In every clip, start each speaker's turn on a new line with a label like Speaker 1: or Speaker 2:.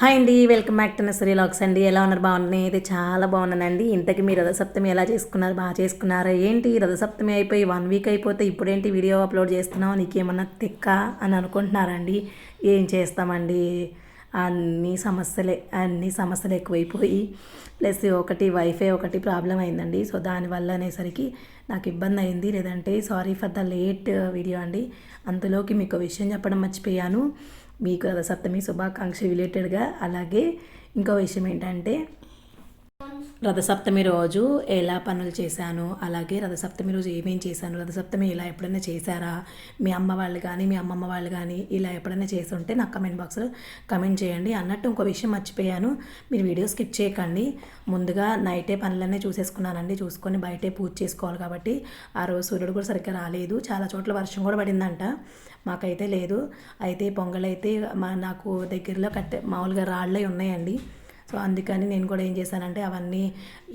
Speaker 1: Hi అండి welcome back to nursery Lux అండి. ఎలా ఉన్నారు? బాగున్నాయి అయితే చాలా బాగున్నానండి. ఇంతకీ మీరు రథసప్తమి ఎలా చేసుకున్నారు? బాగా చేసుకున్నారా? ఏంటి రథసప్తమి అయిపోయి వన్ వీక్ అయిపోతే ఇప్పుడేంటి వీడియో అప్లోడ్ చేస్తున్నావు? నీకేమన్నా తిక్క అని అనుకుంటున్నారండి. ఏం చేస్తామండి? అన్ని సమస్యలే అన్ని సమస్యలు ఎక్కువైపోయి ప్లస్ ఒకటి వైఫై ఒకటి ప్రాబ్లం అయిందండి. సో దానివల్ల అనేసరికి నాకు ఇబ్బంది అయింది. లేదంటే sorry for the late video అండి. అంతలోకి మీకు విషయం చెప్పడం మర్చిపోయాను. మీకు రథసప్తమి శుభాకాంక్ష రిలేటెడ్గా అలాగే ఇంకో విషయం ఏంటంటే రథసప్తమి రోజు ఎలా పనులు చేశాను అలాగే రథసప్తమి రోజు ఏమేం చేశాను రథసప్తమి ఇలా ఎప్పుడైనా చేశారా? మీ అమ్మ వాళ్ళు కానీ మీ అమ్మమ్మ వాళ్ళు కానీ ఇలా ఎప్పుడైనా చేసి ఉంటే నాకు కమెంట్ బాక్స్లో కమెంట్ చేయండి. అన్నట్టు ఇంకో విషయం మర్చిపోయాను. మీరు వీడియో స్కిప్ చేయకండి. ముందుగా నైటే పనులన్నీ చూసేసుకున్నానండి. చూసుకొని బయటే పూజ చేసుకోవాలి కాబట్టి ఆ రోజు సూర్యుడు కూడా సరిగ్గా రాలేదు. చాలా చోట్ల వర్షం కూడా పడిందంట. మాకైతే లేదు. అయితే పొంగలైతే మా నాకు దగ్గరలో కట్టే మామూలుగా రాళ్ళే ఉన్నాయండి. సో అందుకని నేను కూడా ఏం చేశానంటే అవన్నీ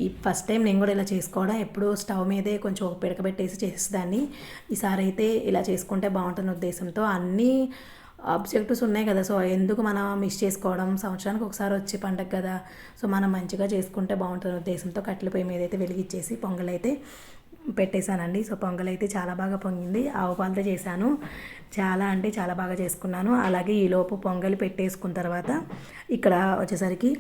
Speaker 1: ఈ ఫస్ట్ టైం నేను కూడా ఇలా చేసుకోవడం ఎప్పుడు స్టవ్ మీదే కొంచెం ఒక పిడకబెట్టేసి చేసేదాన్ని. ఈసారి అయితే ఇలా చేసుకుంటే బాగుంటుంది ఉద్దేశంతో అన్నీ ఆబ్జెక్టివ్స్ ఉన్నాయి కదా సో ఎందుకు మనం మిస్ చేసుకోవడం? సంవత్సరానికి ఒకసారి వచ్చే పండగ కదా సో మనం మంచిగా చేసుకుంటే బాగుంటుంది ఉద్దేశంతో కట్టెల పొయ్యి మీద అయితే వెలిగిచ్చేసి పొంగల్ అయితే పెట్టేశానండి. సో పొంగల్ అయితే చాలా బాగా పొంగింది ఆవు పాలతో చేశాను. చాలా అంటే చాలా బాగా చేసుకున్నాను. అలాగే ఈలోపు పొంగల్ పెట్టేసుకున్న తర్వాత ఇక్కడ వచ్చేసరికి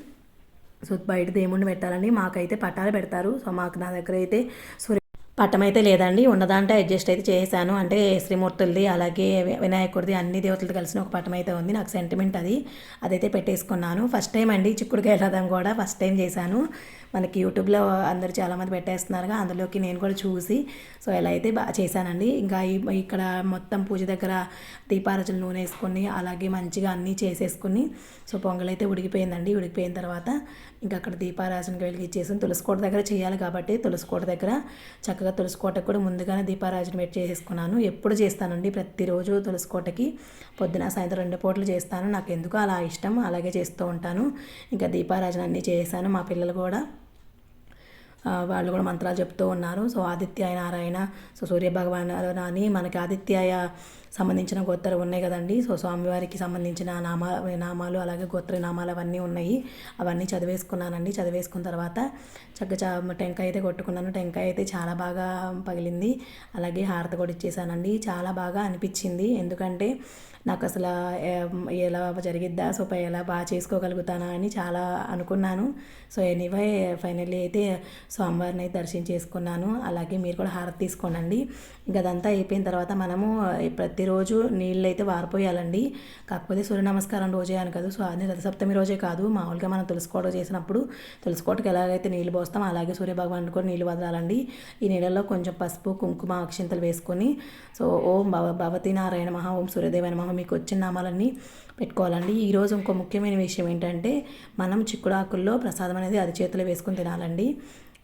Speaker 1: సో బయట దేవుణ్ణి పెట్టాలని మాకైతే పట్టాలు పెడతారు. సో మాకు నా దగ్గర అయితే సూర్య పట్టం అయితే లేదండి. ఉన్నదాంటే అడ్జస్ట్ అయితే చేశాను. అంటే శ్రీమూర్తులది అలాగే వినాయకుడిది అన్ని దేవతలది కలిసిన ఒక పట్టం అయితే ఉంది. నాకు సెంటిమెంట్ అది. అదైతే పెట్టేసుకున్నాను. ఫస్ట్ టైం అండి చిక్కుడుకాయ రథం కూడా ఫస్ట్ టైం చేశాను. మనకి యూట్యూబ్లో అందరు చాలామంది పెట్టేస్తున్నారుగా అందులోకి నేను కూడా చూసి. సో ఎలా అయితే బాగా చేశానండి. ఇంకా ఇక్కడ మొత్తం పూజ దగ్గర దీపారచన నూనె వేసుకొని అలాగే మంచిగా అన్నీ చేసేసుకుని సో పొంగల్ అయితే ఉడికిపోయిందండి. ఉడికిపోయిన తర్వాత ఇంకా అక్కడ దీపారాజనకి వెలిగించేసి తులసికోట దగ్గర చేయాలి కాబట్టి తులసికోట దగ్గర చక్కగా తులసికోటకు కూడా ముందుగానే దీపారాజన పెట్టి చేసుకున్నాను ఎప్పుడు చేస్తానండి? ప్రతిరోజు తులసికోటకి పొద్దున సాయంత్రం రెండు పూటలు చేస్తాను. నాకు ఎందుకు అలా ఇష్టం. అలాగే చేస్తూ ఉంటాను. ఇంకా దీపారాజన అన్నీ చేశాను. మా పిల్లలు కూడా వాళ్ళు కూడా మంత్రాలు చెప్తూ ఉన్నారు. సో ఆదిత్యాయ నారాయణ సో సూర్య భగవాన్ అని మనకి ఆదిత్యాయ సంబంధించిన గోత్రాలు ఉన్నాయి కదండి. సో స్వామివారికి సంబంధించిన నామా నామాలు అలాగే గోత్రనామాలు అవన్నీ ఉన్నాయి. అవన్నీ చదివేసుకున్నానండి. చదివేసుకున్న తర్వాత చక్కగా టెంకాయ అయితే కొట్టుకున్నాను. టెంకాయ అయితే చాలా బాగా పగిలింది. అలాగే హారత కూడా ఇచ్చేసానండి. చాలా బాగా అనిపించింది. ఎందుకంటే నాకు అసలు ఎలా జరిగిద్దా సో ఎలా బాగా చేసుకోగలుగుతానా అని చాలా అనుకున్నాను. సో ఎనీవే ఫైనల్లీ అయితే స్వామివారిని అయితే దర్శనం చేసుకున్నాను అలాగే మీరు కూడా హారతి తీసుకోనండి. ఇంకా అదంతా అయిపోయిన తర్వాత మనము ప్రతిరోజు నీళ్ళు అయితే వారిపోయాలండి. కాకపోతే సూర్య నమస్కారం రోజే అని కాదు. సో అది రథసప్తమి రోజే కాదు. మామూలుగా మనం తులసికోట చేసినప్పుడు తులసికోటకి ఎలాగైతే నీళ్ళు పోస్తాం అలాగే సూర్య భగవాన్ కూడా నీళ్ళు వదలాలండి. ఈ నీళ్ళలో కొంచెం పసుపు కుంకుమ అక్షింతలు వేసుకొని సో ఓం భవ భవతి నారాయణ మహా ఓం సూర్యదేవ మహా మీకు వచ్చిన నామాలన్నీ పెట్టుకోవాలండి. ఈరోజు ఇంకో ముఖ్యమైన విషయం ఏంటంటే మనం చిక్కుడాకుల్లో ప్రసాదం అనేది అది చేతిలో వేసుకొని తినాలండి.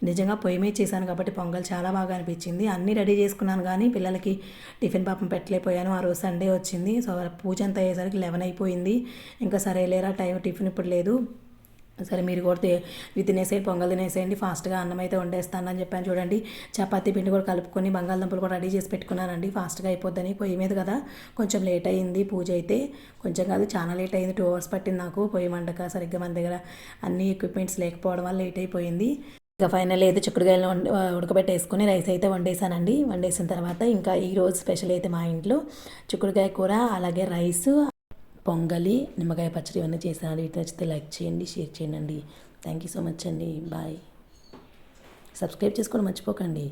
Speaker 1: నిజంగా పొయ్యి మీద చేశాను కాబట్టి పొంగల్ చాలా బాగా అనిపించింది. అన్నీ రెడీ చేసుకున్నాను కానీ పిల్లలకి టిఫిన్ పాపం పెట్టలేకపోయాను. ఆ రోజు సండే వచ్చింది. సో పూజ అంతా అయ్యేసరికి లెవెన్ అయిపోయింది. ఇంకా సరే లేరా టైం టిఫిన్ ఇప్పుడు లేదు. సరే మీరు కూడా ఇవి తినేసేయండి పొంగల్ తినేసేయండి ఫాస్ట్గా అన్నం అయితే వండేస్తానని చెప్పాను చూడండి. చపాతి పిండి కూడా కలుపుకొని బంగాళదుంపలు కూడా రెడీ చేసి పెట్టుకున్నానండి. ఫాస్ట్గా అయిపోద్దని పొయ్యి మీద కదా. కొంచెం లేట్ అయింది పూజ అయితే. కొంచెం కాదు చాలా లేట్ అయింది. టూ అవర్స్ పట్టింది నాకు. పొయ్యి మండక సరిగ్గా మన దగ్గర అన్ని ఎక్విప్మెంట్స్ లేకపోవడం వల్ల లేట్ అయిపోయింది. ఇంకా ఫైనల్ అయితే చిక్కుడుకాయలు ఉడకబెట్టేసుకుని రైస్ అయితే వండేసానండి వండేసిన తర్వాత ఇంకా ఈరోజు స్పెషల్ అయితే మా ఇంట్లో చిక్కుడుకాయ కూర అలాగే రైస్ పొంగలి నిమ్మకాయ పచ్చడి ఇవన్నీ చేశాను వీటి నచ్చితే లైక్ చేయండి షేర్ చేయండి. థ్యాంక్ యూ సో మచ్ అండి. బాయ్. సబ్స్క్రైబ్ చేసుకోవడం మర్చిపోకండి.